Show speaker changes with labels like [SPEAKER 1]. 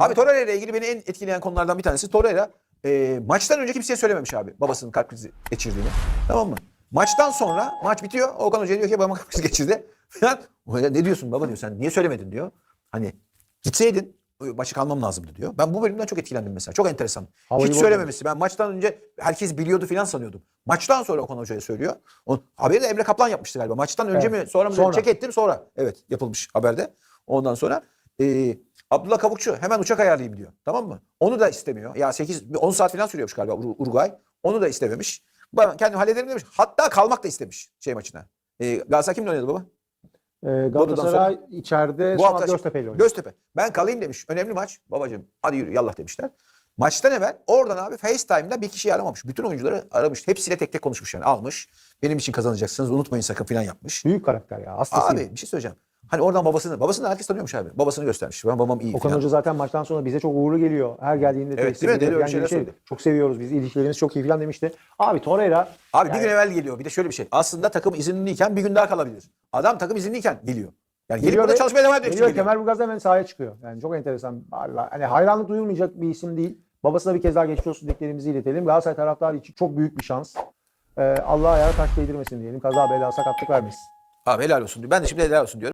[SPEAKER 1] Abi Torreira ile ilgili beni en etkileyen konulardan bir tanesi Torreira e, maçtan önce kimseye söylememiş abi babasının kalp krizi geçirdiğini. Tamam mı? Maçtan sonra maç bitiyor. Okan Hoca diyor ki babam kalp krizi geçirdi. Falan. Ne diyorsun baba diyor sen niye söylemedin diyor. Hani gitseydin maçı kalmam lazımdı diyor. Ben bu bölümden çok etkilendim mesela. Çok enteresan.
[SPEAKER 2] Havayı
[SPEAKER 1] Hiç söylememesi. Ben maçtan önce herkes biliyordu falan sanıyordum. Maçtan sonra Okan Hoca'ya söylüyor. O, haberi de Emre Kaplan yapmıştı galiba. Maçtan önce
[SPEAKER 2] Evet.
[SPEAKER 1] mi sonra mı?
[SPEAKER 2] Sonra.
[SPEAKER 1] Çek ettim sonra. Evet yapılmış haberde. Ondan sonra e, Abdullah Kavukçu hemen uçak ayarlayayım diyor. Tamam mı? Onu da istemiyor. Ya 8 10 saat falan sürüyormuş galiba Ur- Uruguay. Onu da istememiş. Ben kendim hallederim demiş. Hatta kalmak da istemiş şey maçına. E, Galatasaray kimle oynadı baba?
[SPEAKER 2] Ee, Galatasaray içeride
[SPEAKER 1] Bu hafta
[SPEAKER 2] Göztepe ile oynuyor.
[SPEAKER 1] Göztepe. Ben kalayım demiş. Önemli maç. Babacığım hadi yürü yallah demişler. Maçtan evvel oradan abi FaceTime'da bir kişiyi aramamış. Bütün oyuncuları aramış. Hepsiyle tek tek konuşmuş yani. Almış. Benim için kazanacaksınız. Unutmayın sakın falan yapmış.
[SPEAKER 2] Büyük karakter ya. Hastasıyım.
[SPEAKER 1] Abi bir şey söyleyeceğim. Hani oradan babasını, babasını da herkes tanıyormuş abi. Babasını göstermiş. Ben babam iyi
[SPEAKER 2] Okan
[SPEAKER 1] falan.
[SPEAKER 2] Hoca zaten maçtan sonra bize çok uğurlu geliyor. Her geldiğinde
[SPEAKER 1] Evet, değil mi? Deli öyle
[SPEAKER 2] gibi
[SPEAKER 1] şeyler
[SPEAKER 2] şey.
[SPEAKER 1] söyledi.
[SPEAKER 2] Çok seviyoruz biz. İlişkilerimiz çok iyi falan demişti. Abi Torreira
[SPEAKER 1] Abi
[SPEAKER 2] Yani-
[SPEAKER 1] bir gün evvel geliyor. Bir de şöyle bir şey. Aslında takım izinliyken bir gün daha kalabilir. Adam takım izinliyken geliyor. Yani gelip
[SPEAKER 2] Geliyor
[SPEAKER 1] burada
[SPEAKER 2] ve-
[SPEAKER 1] çalışmaya devam ediyor.
[SPEAKER 2] geliyor
[SPEAKER 1] geliyor.
[SPEAKER 2] Kemerburgaz'da hemen sahaya çıkıyor. Yani çok enteresan. Vallahi Hani hayranlık duyulmayacak bir isim değil. Babasına bir kez daha geçmiş olsun dileklerimizi iletelim. Galatasaray taraftarı için çok büyük bir şans. Ee, Allah ayağı taş değdirmesin diyelim. Kaza bela sakatlık vermesin.
[SPEAKER 1] Abi helal olsun diyor. Ben de şimdi helal olsun diyorum.